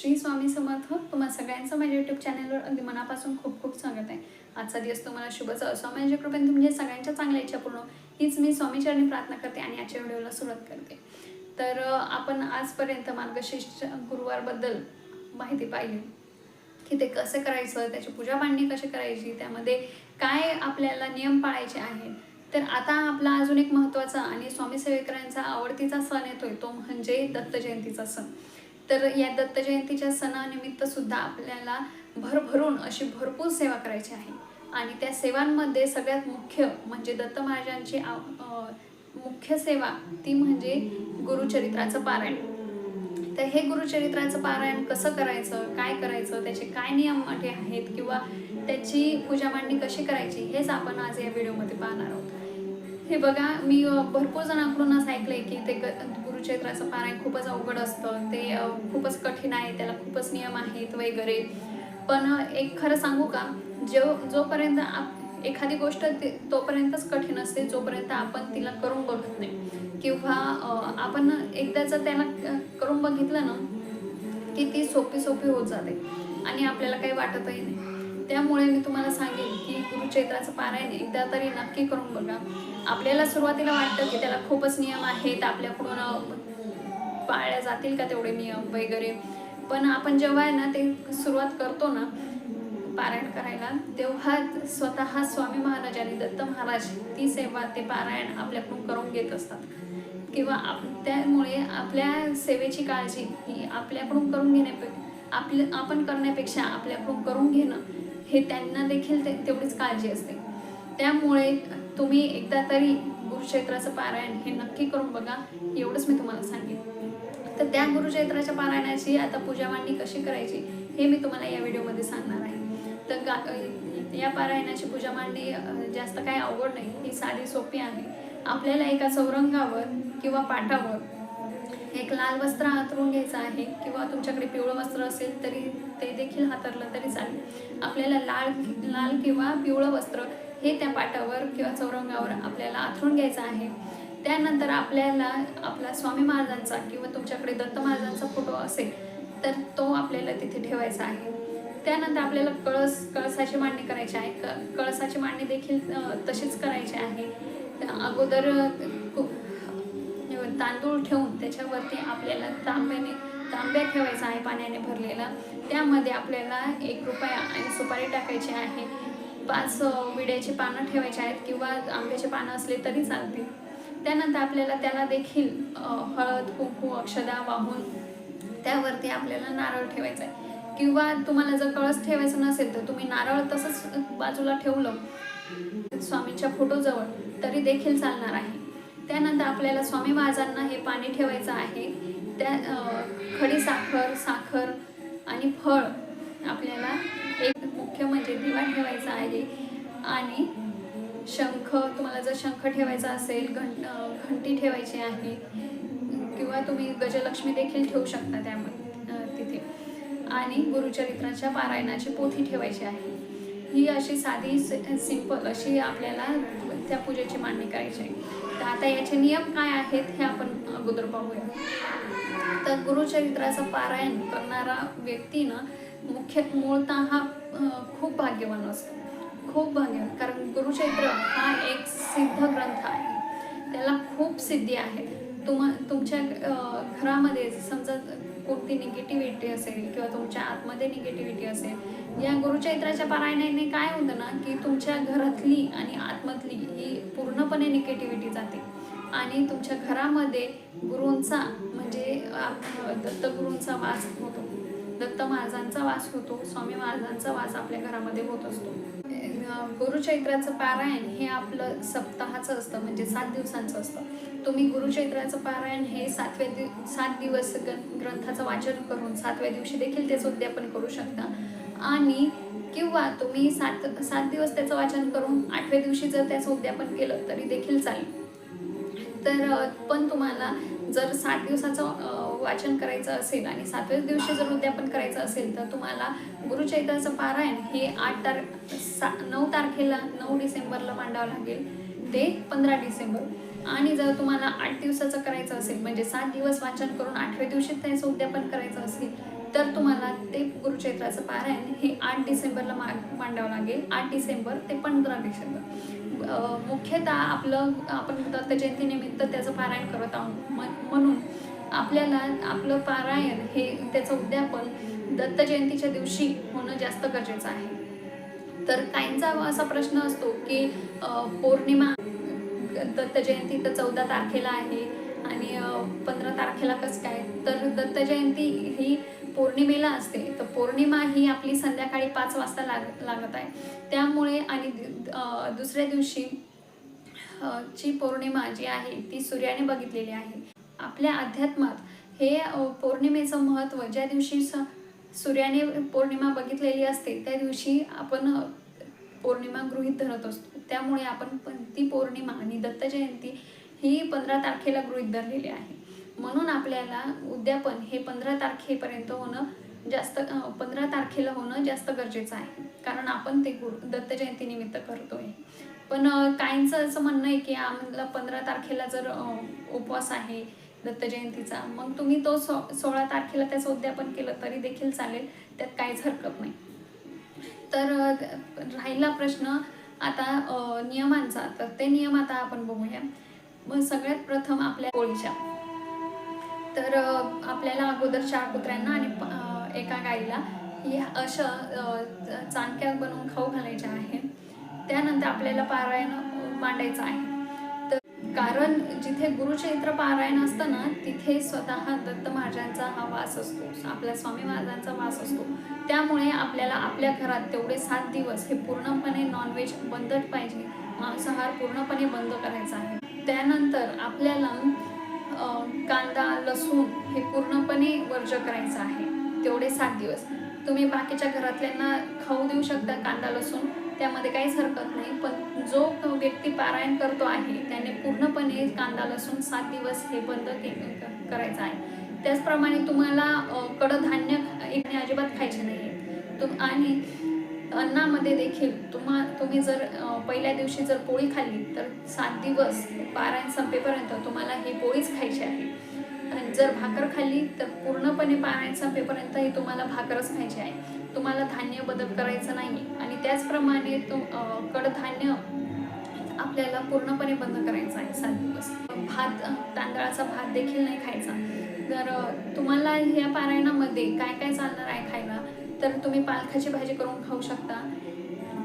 श्री स्वामी समर्थ तुम्हाला सगळ्यांचं माझ्या युट्यूब चॅनलवर अगदी मनापासून खूप खूप स्वागत आहे. आजचा दिवस तुम्हाला शुभच माझ्या म्हणजे कृपेने तुमच्या सगळ्यांच्या चांगल्या इच्छा पूर्ण हीच मी स्वामीचरणी प्रार्थना करते आणि आजच्या व्हिडिओला सुरुवात करते. तर आपण आजपर्यंत मार्गशीर्ष गुरुवारबद्दल माहिती पाहिली की ते कसं करायचं त्याची पूजा मांडणी कशी करायची त्यामध्ये काय आपल्याला नियम पाळायचे आहेत. तर आता आपला अजून एक महत्त्वाचा आणि स्वामी सेवेकरांचा आवडतीचा सण येतोय तो म्हणजे दत्त जयंतीचा सण. तर या दत्त जयंतीच्या सणानिमित्त सुद्धा आपल्याला भरभरून अशी भरपूर सेवा करायची आहे. आणि त्या सेवांमध्ये सगळ्यात मुख्य म्हणजे दत्त महाराजांची मुख्य सेवा ती म्हणजे गुरुचरित्राचं पारायण. तर हे गुरुचरित्राचं पारायण कसं करायचं काय करायचं त्याचे काय नियम अटे आहेत किंवा त्याची पूजा मांडणी कशी करायची हेच आपण आज या व्हिडिओमध्ये पाहणार आहोत. हे बघा मी भरपूर जणांकडून असं ऐकलं आहे की ते गुरुक्षेत्राचं गुरुचरित्राचं पारायण खूपच अवघड असतं. ते खूपच कठीण आहे त्याला खूपच नियम आहेत वगैरे. पण एक खरं सांगू का? जो जोपर्यंत आप एखादी गोष्ट ते- तोपर्यंतच कठीण असते जोपर्यंत आपण तिला करून बघत नाही. किंवा आपण एकदा जर त्याला करून बघितलं ना की ती सोपी सोपी होत जाते. आणि आपल्याला काही वाटतही नाही. त्यामुळे मी तुम्हाला सांगेन की गुरुचैत्राचं पारायण एकदा तरी नक्की करून बघा. आपल्याला सुरुवातीला वाटतं की त्याला खूपच नियम आहेत आपल्याकडून पाळल्या जातील का तेवढे नियम वगैरे. पण आपण जेव्हा आहे ना ते सुरुवात करतो ना पारायण करायला तेव्हा स्वतः स्वामी महाराज आणि दत्त महाराज ती सेवा ते पारायण आपल्याकडून करून घेत असतात. किंवा आप त्यामुळे आपल्या सेवेची काळजी ही आपल्याकडून करून घेण्यापे आपलं आपण करण्यापेक्षा आपल्याकडून करून घेणं हे त्यांना देखील ते तेवढीच काळजी असते. त्यामुळे तुम्ही एकदा तरी गुरुक्षेत्राचं पारायण हे नक्की करून बघा एवढंच मी तुम्हाला सांगेन. तर त्या गुरुक्षेत्राच्या पारायणाची आता पूजा मांडणी कशी करायची हे मी तुम्हाला या व्हिडिओमध्ये सांगणार आहे. तर गा या पारायणाची पूजा मांडणी जास्त काही अवघड नाही. ही साधी सोपी आहे. आपल्याला एका चौरंगावर किंवा पाटावर एक लाल वस्त्र हातरून घ्यायचं आहे किंवा तुमच्याकडे पिवळं वस्त्र असेल तरी ते देखील हातरलं तरी चालेल. आपल्याला लाल लाल किंवा पिवळं वस्त्र हे त्या पाटावर किंवा चौरंगावर आपल्याला आथरून घ्यायचं आहे. त्यानंतर आपल्याला आपला स्वामी महाराजांचा किंवा तुमच्याकडे दत्त महाराजांचा फोटो असेल तर तो आपल्याला तिथे ठेवायचा आहे. त्यानंतर आपल्याला कळस कळसाची मांडणी करायची आहे. क कळसाची मांडणी देखील तशीच करायची आहे. अगोदर तांदूळ ठेवून त्याच्यावरती आपल्याला तांब्याने तांब्या ठेवायचा आहे पाण्याने भरलेला. त्यामध्ये आपल्याला एक रुपया आणि सुपारी टाकायची आहे. पाच विड्याची पानं ठेवायची आहेत किंवा आंब्याचे पानं असले तरी चालतील. त्यानंतर आपल्याला त्याला देखील हळद कुंकू अक्षदा वाहून त्यावरती आपल्याला नारळ ठेवायचा आहे. किंवा तुम्हाला जर कळस ठेवायचं नसेल तर तुम्ही नारळ तसंच बाजूला ठेवलं स्वामींच्या फोटोजवळ तरी देखील चालणार आहे. त्यानंतर आपल्याला स्वामी महाराजांना हे पाणी ठेवायचं आहे. त्या खडी साखर साखर आणि फळ आपल्याला एक मुख्य म्हणजे दिवा ठेवायचा आहे. आणि शंख तुम्हाला जर शंख ठेवायचा असेल घंट घंटी ठेवायची आहे किंवा तुम्ही गजलक्ष्मी देखील ठेवू शकता त्यामध्ये तिथे. आणि गुरुचरित्राच्या पारायणाची पोथी ठेवायची आहे. ही अशी साधी सिंपल अशी आपल्याला त्या पूजेची मांडणी करायची आहे. तर आता याचे नियम काय आहेत हे आपण अगोदर पाहूया. तर गुरुचरित्राचं पारायण करणारा व्यक्ती ना मुख्य मूळतः हा खूप भाग्यवान असतो. खूप भाग्यवान. कारण गुरुचरित्र हा एक सिद्ध ग्रंथ आहे. त्याला खूप सिद्धी आहे तुम तुमच्या घरामध्ये समजा कोणती निगेटिव्हिटी असेल किंवा तुमच्या आतमध्ये निगेटिव्हिटी असेल या गुरुचैत्राच्या पारायणाने काय होतं ना की तुमच्या घरातली आणि आतमधली ही पूर्णपणे निगेटिव्हिटी जाते. आणि तुमच्या घरामध्ये गुरूंचा म्हणजे दत्तगुरूंचा वास होतो. दत्त महाराजांचा वास होतो स्वामी महाराजांचा वास आपल्या घरामध्ये होत असतो. गुरुचैत्राचं पारायण हे आपलं सप्ताहाचं असतं म्हणजे सात दिवसांचं असतं. तुम्ही गुरुचैत्राचं पारायण हे सातव्या दिव सात दिवस ग्रंथाचं वाचन करून सातव्या दिवशी देखील त्याचं उद्यापन करू शकता. आणि किंवा तुम्ही सात सात दिवस त्याचं वाचन करून आठव्या दिवशी जर त्याचं उद्यापन केलं तरी देखील चालेल. तर पण तुम्हाला जर सात दिवसाचं वाचन करायचं असेल आणि सातव्याच दिवशी जर उद्यापन करायचं असेल तर तुम्हाला गुरुचैत्राचं पारायण हे आठ तार सा नऊ तारखेला नऊ डिसेंबरला मांडावं लागेल. ते पंधरा डिसेंबर. आणि जर तुम्हाला आठ दिवसाचं करायचं असेल म्हणजे सात दिवस वाचन करून आठव्या दिवशी त्याचं उद्यापन करायचं असेल तर तुम्हाला ते गुरुक्षेत्राचं पारायण हे आठ डिसेंबरला मा मांडावं लागेल. आठ डिसेंबर ते पंधरा डिसेंबर. मुख्यतः आपलं आपण दत्त जयंतीनिमित्त त्याचं पारायण करत आहोत. म- म्हणून आपल्याला आपलं पारायण हे त्याचं उद्यापन दत्त जयंतीच्या दिवशी होणं जास्त गरजेचं आहे. तर काहींचा असा प्रश्न असतो की पौर्णिमा दत्त जयंती तर चौदा तारखेला आहे आणि पंधरा तारखेला कसं काय? तर दत्त जयंती ही पौर्णिमेला असते. तर पौर्णिमा ही आपली संध्याकाळी पाच वाजता लाग लागत आहे. त्यामुळे आणि दुसऱ्या दिवशी ची पौर्णिमा जी आहे ती सूर्याने बघितलेली आहे. आपल्या अध्यात्मात हे पौर्णिमेचं महत्त्व ज्या दिवशी स सूर्याने पौर्णिमा बघितलेली असते त्या दिवशी आपण पौर्णिमा गृहीत धरत असतो. त्यामुळे आपण ती पौर्णिमा आणि दत्त जयंती ही पंधरा तारखेला गृहीत धरलेली आहे. म्हणून आपल्याला उद्यापन हे पंधरा तारखेपर्यंत होणं जास्त पंधरा तारखेला होणं जास्त गरजेचं आहे. कारण आपण ते गुरु दत्त जयंतीनिमित्त करतोय. पण काहींचं असं म्हणणं आहे की आम्हाला पंधरा तारखेला जर उपवास आहे दत्त जयंतीचा मग तुम्ही तो सो सोळा तारखेला त्याचं उद्यापन केलं तरी देखील चालेल. त्यात काहीच हरकत नाही. तर राहिला प्रश्न आता नियमांचा. तर ते नियम आता आपण बघूया. मग सगळ्यात प्रथम आपल्या पोळीच्या तर आपल्याला अगोदर चार कुत्र्यांना आणि एका गाईला या अशा चाणक्या बनवून खाऊ घालायच्या आहे. त्यानंतर आपल्याला पारायण मांडायचं आहे. तर कारण जिथे गुरुचरित्र पारायण असतं ना तिथे स्वतः दत्त महाराजांचा हा वास असतो. आपल्या स्वामी महाराजांचा वास असतो. त्यामुळे आपल्याला आपल्या घरात तेवढे सात दिवस हे पूर्णपणे नॉनव्हेज बंदच पाहिजे. मांसाहार पूर्णपणे बंद करायचा आहे. त्यानंतर आपल्याला कांदा लसूण हे पूर्णपणे वर्ज करायचं आहे. तेवढे सात दिवस. तुम्ही बाकीच्या घरातल्यांना खाऊ देऊ शकता कांदा लसूण. त्यामध्ये काहीच हरकत नाही. पण जो व्यक्ती पारायण करतो आहे त्याने पूर्णपणे कांदा लसूण सात दिवस हे बंद के करायचं आहे. त्याचप्रमाणे तुम्हाला कडधान्य एक अजिबात खायचे नाही तुम आणि अन्नामध्ये देखील तुम्हा तुम्ही जर पहिल्या दिवशी जर पोळी खाल्ली तर सात दिवस पारायण संपेपर्यंत तुम्हाला ही पोळीच खायची आहे. आणि जर भाकर खाल्ली तर पूर्णपणे पारायण संपेपर्यंत ही तुम्हाला भाकरच खायची आहे. तुम्हाला धान्य बदल करायचं नाही. आणि त्याचप्रमाणे तुम कडधान्य आपल्याला पूर्णपणे बंद करायचं आहे सात दिवस. भात तांदळाचा भात देखील नाही खायचा. तर तुम्हाला ह्या पारायणामध्ये काय काय चालणार आहे? तर तुम्ही पालखाची भाजी करून खाऊ शकता.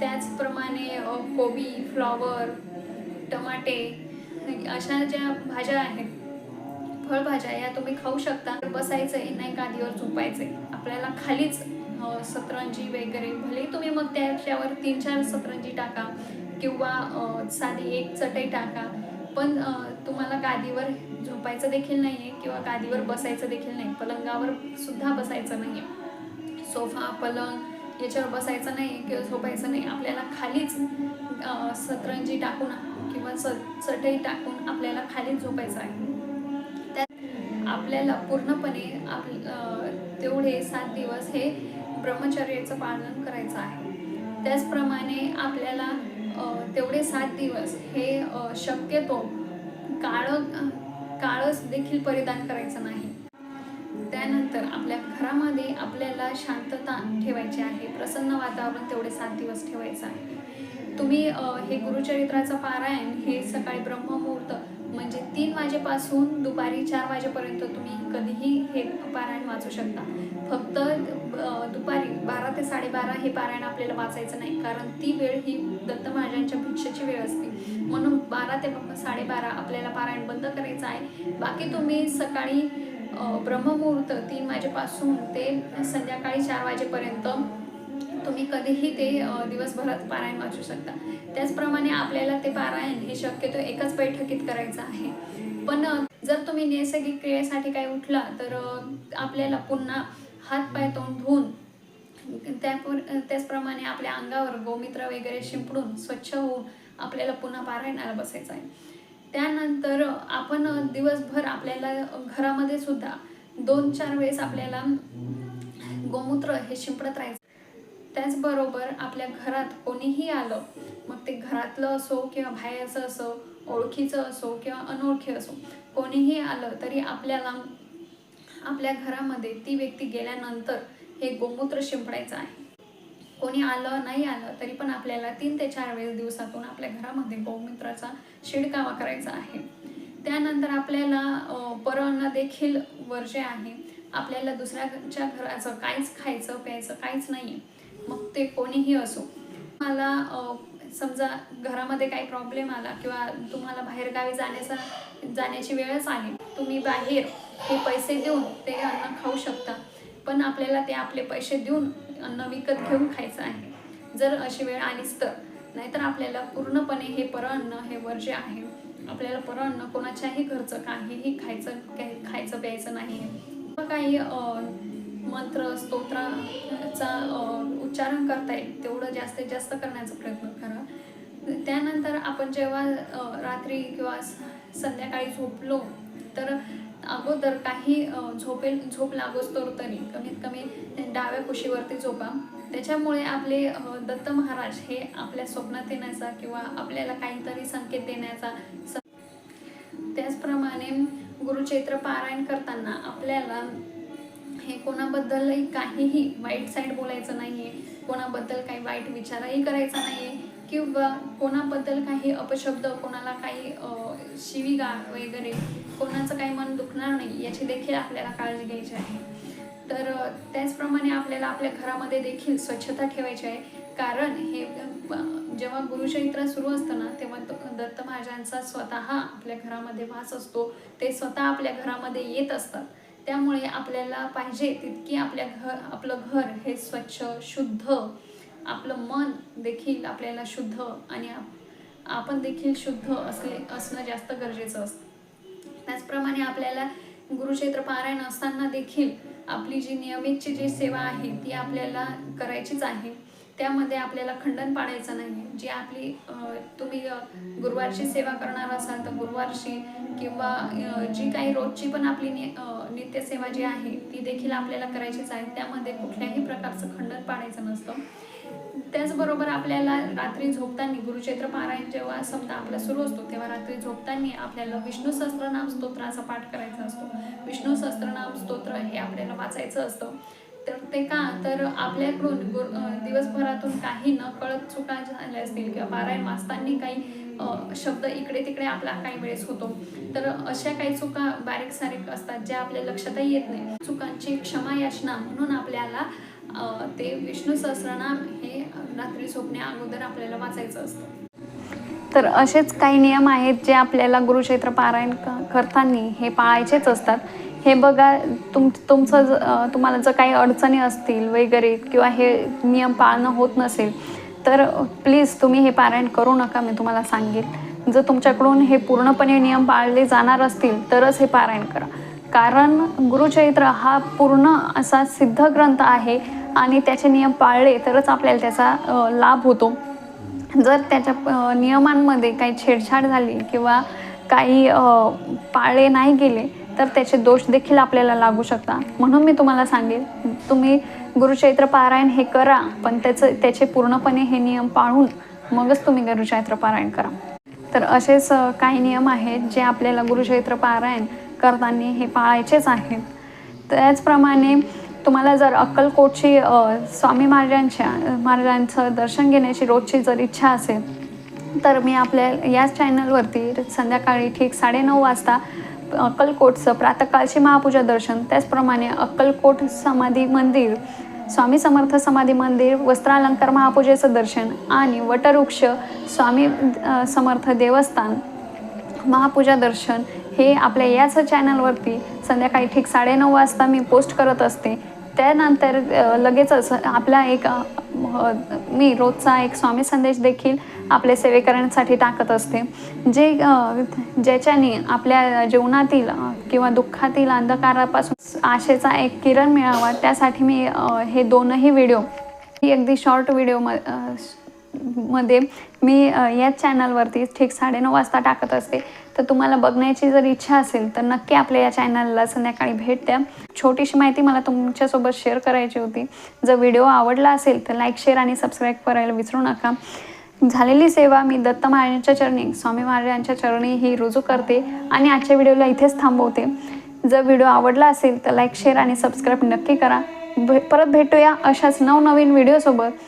त्याचप्रमाणे कोबी फ्लॉवर टमाटे अशा ज्या भाज्या आहेत फळभाज्या या तुम्ही खाऊ शकता. बसायचं आहे नाही गादीवर झोपायचं आहे आपल्याला खालीच सतरंजी वगैरे भले तुम्ही मग त्याच्यावर तीन चार सतरंजी टाका किंवा साधी एक चटई टाका. पण तुम्हाला गादीवर झोपायचं देखील नाही आहे किंवा गादीवर बसायचं देखील नाही. पलंगावर सुद्धा बसायचं नाही आहे सोफा पलंग याच्यावर बसायचं नाही किंवा झोपायचं नाही. आपल्याला खालीच सतरंजी टाकून किंवा स चटई टाकून आपल्याला खालीच झोपायचं आहे. त्यात आपल्याला पूर्णपणे आप तेवढे सात दिवस हे ब्रह्मचर्याचं पालन करायचं आहे. त्याचप्रमाणे आपल्याला तेवढे सात दिवस हे शक्यतो काळं काळच देखील परिधान करायचं नाही. त्यानंतर आपल्या घरामध्ये आपल्याला शांतता ठेवायची आहे प्रसन्न वातावरण तेवढे सात दिवस ठेवायचं आहे. तुम्ही हे गुरुचरित्राचं पारायण हे सकाळी ब्रह्ममुहूर्त म्हणजे तीन वाजेपासून दुपारी चार वाजेपर्यंत तुम्ही कधीही हे पारायण वाचू शकता. फक्त दुपारी बारा ते साडेबारा हे पारायण आपल्याला वाचायचं नाही कारण ती वेळ ही दत्त महाराजांच्या भिक्षेची वेळ असते. म्हणून बारा ते साडेबारा आपल्याला पारायण बंद करायचं आहे. बाकी तुम्ही सकाळी ब्रह्ममुहूर्त तीन वाजेपासून ते संध्याकाळी चार वाजेपर्यंत तुम्ही कधीही ते दिवसभरात पारायण वाचू शकता. त्याचप्रमाणे आपल्याला ते पारायण हे शक्यतो एकाच बैठकीत करायचं आहे. पण जर तुम्ही नैसर्गिक क्रियेसाठी काही उठला तर आपल्याला पुन्हा हात पाय तोंड धुवून त्यापुर त्याचप्रमाणे आपल्या अंगावर गोमित्र वगैरे शिंपडून स्वच्छ होऊन आपल्याला पुन्हा पारायणाला बसायचं आहे. त्यानंतर आपण दिवसभर आपल्याला घरामध्ये सुद्धा दोन चार वेळेस आपल्याला गोमूत्र हे शिंपडत राहायचं. त्याचबरोबर आपल्या घरात कोणीही आलं मग ते घरातलं असो किंवा बाहेरचं असो ओळखीचं असो किंवा अनोळखी असो कोणीही आलं तरी आपल्याला आपल्या घरामध्ये ती व्यक्ती गेल्यानंतर हे गोमूत्र शिंपडायचं आहे. कोणी आलं नाही आलं तरी पण आपल्याला तीन ते चार वेळेस दिवसातून आपल्या घरामध्ये गोमित्राचा शिडकावा करायचा आहे. त्यानंतर आपल्याला अ, देखील वर्जे आहे आपल्याला दुसऱ्याच्या घराचं काहीच खायचं प्यायचं काहीच नाही आहे मग ते कोणीही असो. मला समजा घरामध्ये काही प्रॉब्लेम आला किंवा तुम्हाला बाहेरगावी जाण्याचा जाण्याची वेळच आली तुम्ही बाहेर हे पैसे देऊन ते अन्न खाऊ शकता. पण आपल्याला ते आपले पैसे देऊन अन्न विकत घेऊन खायचं आहे. जर अशी वेळ आलीच तर. नाहीतर आपल्याला पूर्णपणे हे परअन्न हे वर्ज्य आहे आपल्याला परअन्न कोणाच्याही घरचं काहीही खायचं काही खायचं प्यायचं नाही काही मंत्र स्तोत्राचा उच्चारण करता येईल तेवढं जास्तीत जास्त करण्याचा प्रयत्न करा. त्यानंतर आपण जेव्हा रात्री किंवा संध्याकाळी झोपलो तर अगोदर काही झोपे झोपेल झोप लागोस्तोर तरी कमीत कमी डाव्या कुशीवरती झोपा. त्याच्यामुळे आपले दत्त महाराज हे आपल्या स्वप्नात येण्याचा किंवा आपल्याला काहीतरी संकेत देण्याचा स- त्याचप्रमाणे गुरुचैत्र पारायण करताना आपल्याला हे कोणाबद्दलही काहीही वाईट साईड बोलायचं नाही आहे कोणाबद्दल काही वाईट विचारही करायचा नाही आहे किंवा कोणाबद्दल काही अपशब्द कोणाला काही शिविगा वगैरे कोणाचं काही मन दुखणार नाही याची देखील आपल्याला काळजी घ्यायची आहे. तर त्याचप्रमाणे आपल्याला आपल्या घरामध्ये देखील स्वच्छता ठेवायची आहे. कारण हे जेव्हा गुरुचैत्र सुरू असतं ना तेव्हा दत्त महाराजांचा स्वतः आपल्या घरामध्ये वास असतो. ते स्वतः आपल्या घरामध्ये येत असतात. त्यामुळे आपल्याला पाहिजे तितकी आपल्या घर आपलं घर हे स्वच्छ शुद्ध आपलं मन देखील आपल्याला शुद्ध आणि आप- आपण देखील शुद्ध असले असणं जास्त गरजेचं असतं. त्याचप्रमाणे आपल्याला गुरुक्षेत्र पारायण असताना देखील आपली जी नियमितची जी सेवा आहे ती आपल्याला करायचीच आहे. त्यामध्ये आपल्याला खंडन पाडायचं नाही जी आपली तुम्ही गुरुवारची सेवा करणार असाल तर गुरुवारची किंवा जी काही रोजची पण आपली नि नित्यसेवा जी आहे ती देखील आपल्याला करायचीच आहे. त्यामध्ये कुठल्याही प्रकारचं खंडन पाडायचं नसतं. त्याचबरोबर आपल्याला रात्री झोपताना गुरुचैत्र पारायण जेव्हा समजा आपला सुरू असतो तेव्हा रात्री झोपताना आपल्याला विष्णू सहस्त्रनाम स्तोत्राचा पाठ करायचा असतो. विष्णू सहस्त्रनाम स्तोत्र हे आपल्याला वाचायचं असतं. तर ते का? तर आपल्याकडून दिवसभरातून काही न कळत चुका झाल्या असतील किंवा पारायण वाचताना काही शब्द इकडे तिकडे आपला काही वेळेस होतो. तर अशा काही चुका बारीक सारीक असतात ज्या आपल्या लक्षातही येत नाही. चुकांची क्षमा याचना म्हणून आपल्याला ते विष्णू सहस्रनाम हे रात्री झोपण्या अगोदर आपल्याला वाचायचं असतं. तर असेच काही नियम आहेत जे आपल्याला गुरुक्षेत्र पारायण करताना हे पाळायचेच असतात. हे बघा तुम तुमचं ज- तुम्हाला जर काही अडचणी असतील वगैरे किंवा हे नियम पाळणं होत नसेल तर प्लीज तुम्ही हे पारायण करू नका मी तुम्हाला सांगेल. जर तुमच्याकडून हे पूर्णपणे नियम पाळले जाणार असतील तरच हे पारायण करा. कारण गुरुचरित्र हा पूर्ण असा सिद्ध ग्रंथ आहे आणि त्याचे नियम पाळले तरच आपल्याला त्याचा लाभ होतो. जर त्याच्या नियमांमध्ये काही छेडछाड झाली किंवा काही पाळले नाही गेले तर त्याचे दोष देखील आपल्याला लागू शकतात. म्हणून मी तुम्हाला सांगेल तुम्ही गुरुचैत्र पारायण हे करा पण त्याचं त्याचे पूर्णपणे हे नियम पाळून मगच तुम्ही गुरुचैत्र पारायण करा. तर असेच काही नियम आहेत जे आपल्याला गुरुचैत्र पारायण करताना हे पाळायचेच आहेत. त्याचप्रमाणे तुम्हाला जर अक्कलकोटची स्वामी महाराजांच्या महाराजांचं दर्शन घेण्याची रोजची जर इच्छा असेल तर मी आपल्या याच चॅनलवरती संध्याकाळी ठीक साडेनऊ वाजता अक्कलकोटचं प्रातःकाळची महापूजा दर्शन त्याचप्रमाणे अक्कलकोट समाधी मंदिर स्वामी समर्थ समाधी मंदिर वस्त्रालंकार महापूजेचं दर्शन आणि वटवृक्ष स्वामी समर्थ देवस्थान महापूजा दर्शन हे आपल्या याच चॅनलवरती संध्याकाळी ठीक साडेनऊ वाजता मी पोस्ट करत असते. त्यानंतर लगेचच आपला एक मी रोजचा एक स्वामी संदेश देखील आपल्या सेवेकरांसाठी टाकत असते. जे ज्याच्याने आपल्या जीवनातील किंवा दुःखातील अंधकारापासून आशेचा एक किरण मिळावा त्यासाठी मी हे दोनही व्हिडिओ ही अगदी शॉर्ट व्हिडिओ म मध्ये मी याच चॅनलवरती ठीक साडेनऊ वाजता टाकत असते. तर तुम्हाला बघण्याची जर इच्छा असेल तर नक्की आपल्या या चॅनलला संध्याकाळी भेट द्या. छोटीशी माहिती मला तुमच्यासोबत शेअर करायची होती. जर व्हिडिओ आवडला असेल तर लाईक शेअर आणि सबस्क्राईब करायला विसरू नका. झालेली सेवा मी दत्त महाराजांच्या चरणी स्वामी महाराजांच्या चरणी ही रुजू करते आणि आजच्या व्हिडिओला इथेच थांबवते. जर व्हिडिओ आवडला असेल तर लाईक शेअर आणि सबस्क्राईब नक्की करा. भे परत भेटूया अशाच नवनवीन व्हिडिओसोबत